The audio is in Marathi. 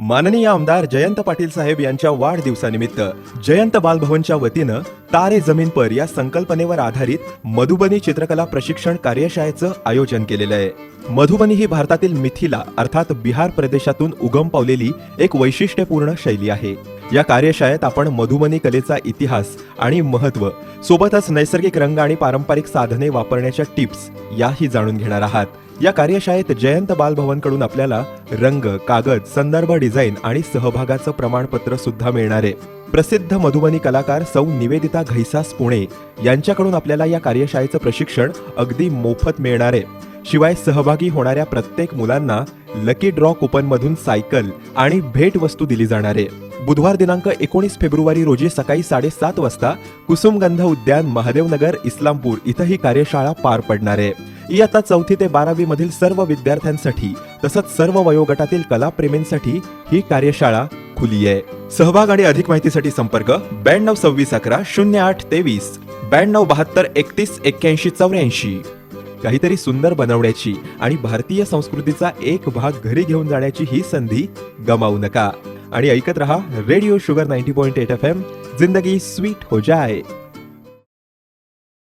माननीय आमदार जयंत पाटील साहेब यांच्या वाढदिवसानिमित्त जयंत बालभवनच्या वतीनं तारे जमीन पर या संकल्पनेवर आधारित मधुबनी चित्रकला प्रशिक्षण कार्यशाळेचं आयोजन केलेलं आहे. मधुबनी ही भारतातील मिथिला अर्थात बिहार प्रदेशातून उगम पावलेली एक वैशिष्ट्यपूर्ण शैली आहे. या कार्यशाळेत आपण मधुबनी कलेचा इतिहास आणि महत्त्व सोबतच नैसर्गिक रंग आणि पारंपरिक साधने वापरण्याच्या टिप्स याही जाणून घेणार आहात. या कार्यशाळेत जयंत बालभवनकडून आपल्याला रंग कागद संदर्भ डिझाईन आणि सहभागाचं प्रमाणपत्र सुद्धा मिळणार. आहे प्रसिद्ध मधुबनी कलाकार सौ निवेदिता घैसास पुणे यांच्याकडून आपल्याला या कार्यशाळेचं प्रशिक्षण अगदी मोफत मिळणार. आहे शिवाय सहभागी होणाऱ्या प्रत्येक मुलांना लकी ड्रॉ कुपन मधून सायकल आणि भेट वस्तू दिली जाणार आहे. बुधवार दिनांक एकोणीस फेब्रुवारी रोजी सकाळी साडेसात वाजता कुसुमगंध उद्यान महादेवनगर इस्लामपूर इथं ही कार्यशाळा पार पडणार आहे. इयत्ता चौथी ते बारावी मधील सर्व विद्यार्थ्यांसाठी तसंच सर्व वयोगटातील कलाप्रेमींसाठी ही कार्यशाळा खुली आहे. सहभाग आणि अधिक माहितीसाठी संपर्क ब्याण्णव सव्वीस अकरा शून्य आठ तेवीस ब्याण्णव बहात्तर एकतीस एक्क्याऐंशी चौऱ्याऐंशी. काहीतरी सुंदर बनवण्याची आणि भारतीय संस्कृतीचा एक भाग घरी घेऊन जाण्याची ही संधी गमावू नका. आणि ऐकत रहा radio Sugar ninety point eight F M जिंदगी स्वीट हो जाए.